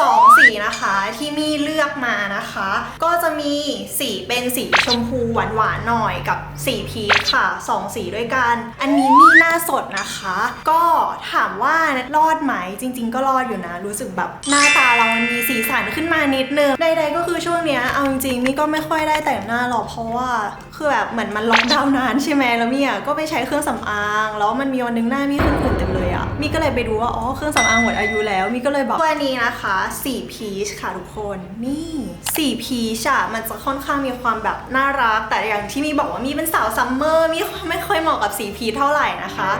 สองสีนะคะที่มี่เลือกมานะคะ ก็จะมีสีเป็นสีชมพูหวานๆหน่อยกับสีพีชค่ะสองสีด้วยกัน อันนี้มี่หน้าสดนะคะ ก็ถามว่ารอดไหมจริง ๆ ก็รอดอยู่นะ รู้สึกแบบหน้าตาเรามันมีสีสันขึ้นมานิดนึงใดๆก็คือช่วงเนี้ยเอาจริงๆมี่ก็ไม่ค่อยได้แต่งหน้าหรอกเพราะว่าคือแบบเหมือนมันล็อกดาวน์นานใช่ไหมแล้วมี่ก็ไปใช้เครื่องสำอาง แล้วมันมีวันหนึงหน้ามี่ขึ้นขุ่นเต็มเลย มีก็เลยไปดูว่า อ๋อ เครื่องสำอางหมดอายุแล้ว มีก็เลยบอกตัวนี้นะคะสีพีชค่ะทุกคน นี่สีพีชอะมันจะค่อนข้างมีความแบบน่ารัก แต่อย่างที่มีบอกว่ามีเป็นสาวซัมเมอร์ มีไม่ค่อยเหมาะกับสีพีชเท่าไหร่นะคะ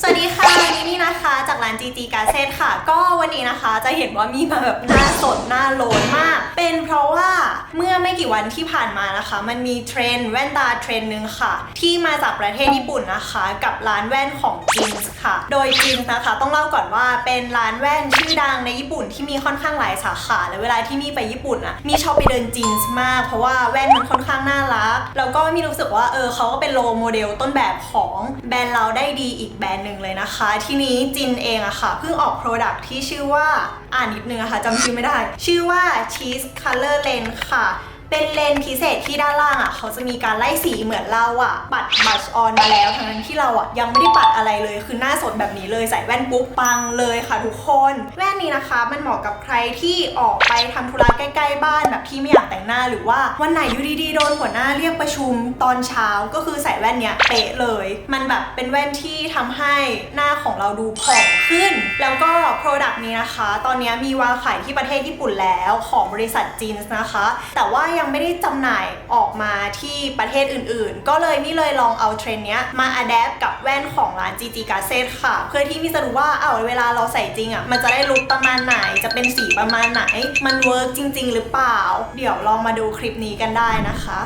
สวัสดีค่ะนี่นะคะจากร้าน GG g a z e t ค่ะ ก็วันนี้นะคะจะเห็นว่ามีมาแบบหน้าสดหน้าโลนมาก เป็นเพราะว่าเมื่อ ไม่กี่วันที่ผ่านมานะคะ มันมีเทรนด์แว่นตาเทรนด์หนึ่งค่ะ ที่มาจากประเทศญี่ปุ่นนะคะ กับร้านแว่นของจินส์ค่ะ โดยจินส์นะคะต้องเล่าก่อนว่าเป็นร้านแว่นชื่อดังในญี่ปุ่นที่มีค่อนข้างหลายสาขาและเวลาที่มีไปญี่ปุ่นอะมีชอบไปเดินจินส์มาก เพราะว่าแว่นมันค่อนข้างน่ารักแล้วก็มีรู้สึกว่าเออเขาก็เป็นโลโมเดลต้นแบบของแบรนด์เราได้ดีอีกแบรนด์หนึ่งเลยนะคะ ทีนี้จินเองอะค่ะเพิ่งออก Product ที่ชื่อว่าอ่านนิดนึงอะค่ะจำชื่อไม่ได้ ชื่อว่า Cheese Color Lens ค่ะ เป็นเลนส์พิเศษที่ด้านล่างอะ เขาจะมีการไล่สีเหมือนเราอะ ปัดบัชออนมาแล้วทั้งนั้นที่เราอะ ยังไม่ได้ปัดอะไรเลยคือหน้าสดแบบนี้เลยใส่แว่นปุ๊บปังเลยค่ะทุกคน แว่นนี้นะคะ มันเหมาะกับใครที่ออกไปทำธุระใกล้ ๆ บ้านแบบที่ไม่อยากแต่งหน้าหรือว่าวันไหนอยู่ดีๆโดนหัวหน้าเรียกประชุมตอนเช้าก็คือใส่แว่นเนี้ยเป๊ะเลย มันแบบเป็นแว่นที่ทำให้หน้าของเราดูผ่องขึ้น แล้วก็ Product นี้นะคะ ตอนนี้มีวางขายที่ประเทศญี่ปุ่นแล้วของบริษัทจีนนะคะ แต่ว่ายังไม่ได้จำหน่ายออกมาที่ประเทศอื่นๆ ก็เลยนี่เลยลองเอาเทรนเนี้ยมาอัดแอปกับแว่นของร้าน GG g a s e t ค่ะ เพื่อที่มี่จะรู้ว่าเอาเวลาเราใส่จริงอะมันจะได้ลุคประมาณไหนจะเป็นสีประมาณไหน มันเวิร์กจริง ๆ หรือเปล่า เดี๋ยวลองมาดูคลิปนี้กันได้นะคะ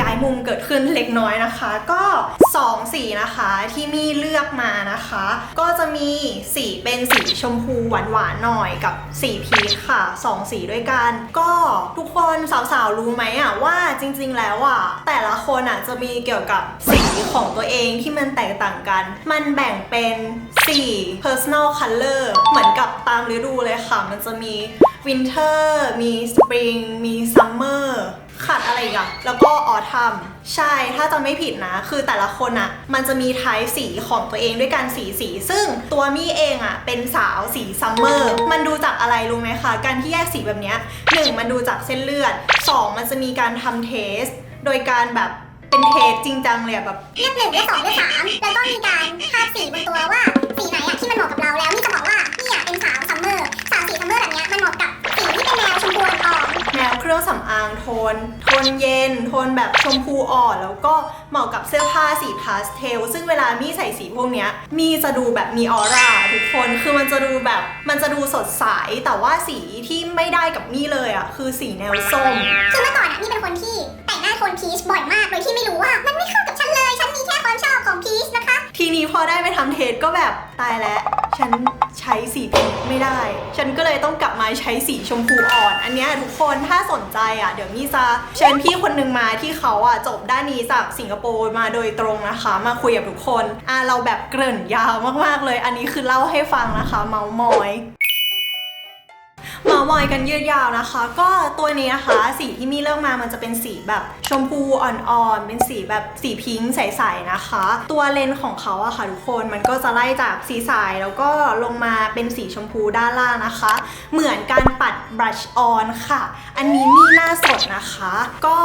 ย้ายมุมเกิดขึ้นเล็กน้อยนะคะ ก็ 2 สีนะคะที่มี่เลือกมานะคะ ก็จะมีสีเป็นสีชมพูหวานๆหน่อยกับสีพีชค่ะ 2 สีด้วยกัน ก็ทุกคนสาวๆรู้ไหมอะว่าจริงๆแล้วอะแต่ละคนอะจะมีเกี่ยวกับสีของตัวเองที่มันแตกต่างกัน มันแบ่งเป็นสี personal color เหมือนกับตามฤดูเลยค่ะ มันจะมี winter มี spring มี summer ขาดอะไรอีกอะแล้วก็ออทัมใช่ถ้าจำไม่ผิดนะ คือแต่ละคนอะมันจะมีไทป์สีของตัวเองด้วยกันสีสี ซึ่งตัวมี่เองอะเป็นสาวสีซัมเมอร์มันดูจากอะไรรู้ไหมคะ การที่แยกสีแบบเนี้ยหนึ่งมันดูจากเส้นเลือดสองมันจะมีการทำเทส โดยการแบบเป็นเทสจริงจังเลยอะแบบเลือกหนึ่งเลือกสองเลือกสามแล้วก็มีการคาดสีบนตัวว่าสีไหนอะที่มันเหมาะกับเราแล้วนี่จะบอกว่านี่อะเป็นสาวซัมเมอร์สาวสีซัมเมอร์แบบเนี้ยมันเหมาะกับ วเครื่องสำอางโทน โทนเย็น โทนแบบชมพูอ่อน แล้วก็เหมาะกับเสื้อผ้าสีพาสเทล ซึ่งเวลามี่ใส่สีพวกเนี้ยมี่จะดูแบบมีออร่าทุกคน คือมันจะดูแบบมันจะดูสดใส แต่ว่าสีที่ไม่ได้กับมี่เลยอะคือสีแนวส้มๆคือเมื่อก่อนอะนี่เป็นคนที่แต่งหน้าโทนพีชบ่อยมาก โดยที่ไม่รู้ว่ามันไม่เข้ากับฉันเลย ฉันมีแค่ความชอบของพีชนะคะ ทีนี้พอได้ไปทำเทสก็แบบตายแล้ว ฉันใช้สีพีชไม่ได้ ฉันก็เลยต้องกลับมาใช้สีชมพูอ่อน อันเนี้ยทุกคนถ้าสนใจอะเดี๋ยวมี่จะเชิญพี่คนหนึ่งมาที่เขาอะจบด้านนี้จากสิงคโปร์มาโดยตรงนะคะ มาคุยกับทุกคนอะเราแบบเกริ่นยาวมากๆเลย อันนี้คือเล่าให้ฟังนะคะ เมาส์มอย เมามอยกันยืดยาวนะคะ ก็ตัวนี้นะคะสีที่มี่เลือกมามันจะเป็นสีแบบชมพูอ่อนๆ เป็นสีแบบสีพิงค์ใสๆนะคะ ตัวเลนส์ของเขาอะค่ะทุกคนมันก็จะไล่จากสีใสแล้วก็ลงมาเป็นสีชมพูด้านล่างนะคะ เหมือนการปัดบรัชออนค่ะ อันนี้มี่หน้าสดนะคะ ก็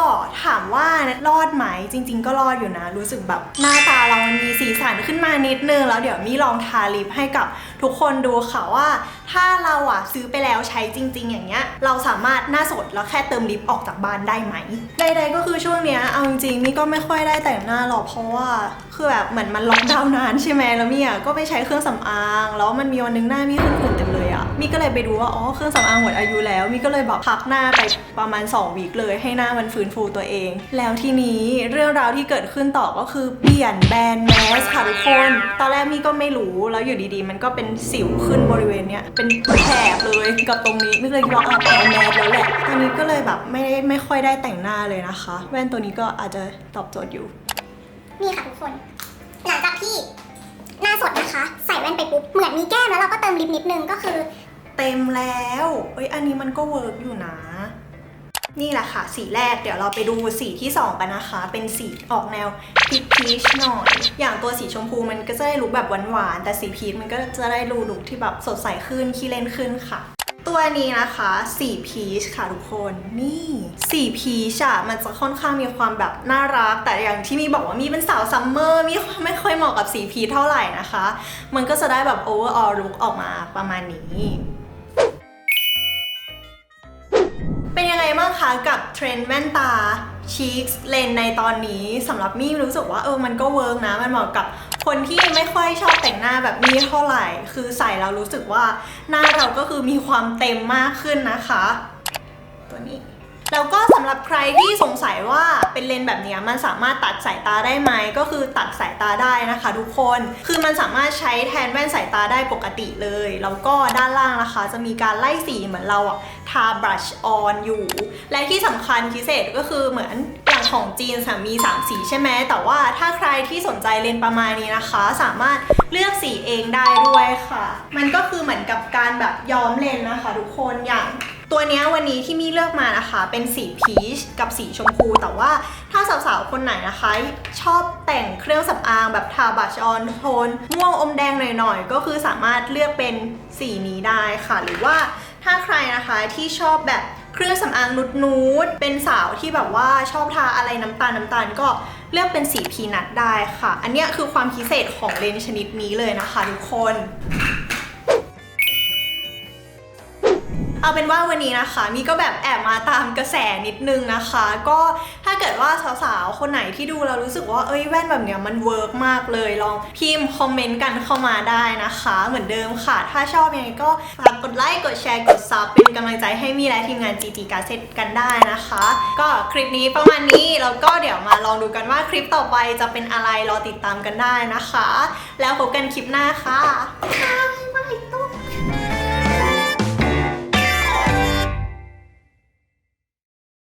ถามว่ารอดไหมจริง ๆ ก็รอดอยู่นะ รู้สึกแบบหน้าตาเรามันมีสีสันขึ้นมานิดนึง แล้วเดี๋ยวมี่ลองทาลิปให้กับทุกคนดูค่ะว่า ถ้าเราอะซื้อไปแล้วใช้จริง ๆ อย่างเงี้ย เราสามารถหน้าสดแล้วแค่เติมลิปออกจากบ้านได้ไหมใดๆก็คือช่วงเนี้ยเอาจริงๆนี่ก็ไม่ค่อยได้แต่งหน้าหรอกเพราะว่าคือแบบเหมือนมันล็อกดาวน์นานใช่ไหมแล้วมี่อะก็ไปใช้เครื่องสำอาง แล้วมันมีวันหนึงหน้ามี่ขึ้นขุ่นเต็มเลยอะ มีก็เลยไปดูว่าอ๋อเครื่องสำอางหมดอายุแล้ว มีก็เลยแบบพักหน้าไปประมาณ2วีคเลย ให้หน้ามันฟื้นฟูตัวเอง แล้วทีนี้เรื่องราวที่เกิดขึ้นต่อก็คือเปลี่ยนแบรนด์แมสค่ะทุกคน ตอนแรกมีก็ไม่รู้แล้วอยู่ดีๆ มันก็เป็นสิวขึ้นบริเวณเนี้ยเป็นแผลเลยกับตรงนี้ไม่เคยคิดว่าเอาแบรนด์แมสแล้วแหละตอนนี้ก็เลยแบบไม่ได้ไม่ค่อยได้แต่งหน้าเลยนะคะ แว่นตัวนี้ก็อาจจะตอบโจทย์อยู่นี่ค่ะทุกคน หลังจากที่หน้าสดนะคะ ใส่แว่นไปปุ๊บ เหมือนมีแก้มแล้วเราก็เติมลิปนิดนึงก็คือ เต็มแล้ว เอ้ยอันนี้มันก็เวิร์กอยู่นะ นี่แหละค่ะ สีแรกเดี๋ยวเราไปดูสีที่ 2 กันนะคะ เป็นสีออกแนวพีชพีชหน่อย อย่างตัวสีชมพูมันก็จะได้ลุคแบบหวานๆ แต่สีพีชมันก็จะได้รูลุคที่แบบสดใสขึ้นขี้เล่นขึ้นค่ะตัวนี้นะคะสีพีชค่ะทุกคนนี่สีพีชอะมันจะค่อนข้างมีความแบบน่ารัก แต่อย่างที่มีบอกว่ามีเป็นสาวซัมเมอร์มีไม่ค่อยเหมาะกับสีพีชเท่าไหร่นะคะ มันก็จะได้แบบ overall look ออกมาประมาณนี้ ไงบ้างคะกับเทรนด์แว่นตาชีคเลนในตอนนี้สำหรับมี่รู้สึกว่าเออมันก็เวิร์กนะ มันเหมาะกับคนที่ไม่ค่อยชอบแต่งหน้าแบบมี่เท่าไหร่ คือใส่แล้วรู้สึกว่าหน้าเราก็คือมีความเต็มมากขึ้นนะคะ ตัวนี้ แล้วก็สำหรับใครที่สงสัยว่าเป็นเลนส์แบบนี้มันสามารถตัดสายตาได้ไหม ก็คือตัดสายตาได้นะคะทุกคน คือมันสามารถใช้แทนแว่นสายตาได้ปกติเลย แล้วก็ด้านล่างนะคะ จะมีการไล่สีเหมือนเราอะทาบรัชออนอยู่ และที่สำคัญพิเศษก็คือเหมือน ของจีนสามี 3 สีใช่ไหมแต่ว่าถ้าใครที่สนใจเลนส์ประมาณนี้นะคะ สามารถเลือกสีเองได้ด้วยค่ะ มันก็คือเหมือนกับการแบบย้อมเลนส์นะคะ ทุกคนอย่างตัวนี้วันนี้ที่มี่เลือกมานะคะ เป็นสีพีชกับสีชมพู แต่ว่าถ้าสาวๆ คนไหนนะคะ ชอบแต่งเครื่องสำอางแบบทาบัชออนโทน ม่วงอมแดงหน่อยๆ ก็คือสามารถเลือกเป็นสีนี้ได้ค่ะ หรือว่าถ้าใครนะคะที่ชอบแบบ เครื่องสำอางนุดนูดเป็นสาวที่แบบว่าชอบทาอะไรน้ำตาลน้ำตาลก็เลือกเป็นสีพีนัทได้ค่ะ อันนี้คือความพิเศษของเลนส์ชนิดนี้เลยนะคะทุกคน เอาเป็นว่าวันนี้นะคะมีก็แบบแอบมาตามกระแสนิดนึงนะคะ ก็ถ้าเกิดว่าสาวๆ คนไหนที่ดูแล้วรู้สึกว่าเอ้ยแว่นแบบเนี้ยมันเวิร์กมากเลย ลองพิมพ์คอมเมนต์กันเข้ามาได้นะคะ เหมือนเดิมค่ะ ถ้าชอบยังไงก็ฝากกดไลค์กดแชร์กดซับเป็นกำลังใจให้มีและทีมงาน GG การเซตกันได้นะคะ ก็คลิปนี้ประมาณนี้แล้วก็เดี๋ยวมาลองดูกันว่าคลิปต่อไปจะเป็นอะไรรอติดตามกันได้นะคะ แล้วพบกันคลิปหน้าค่ะ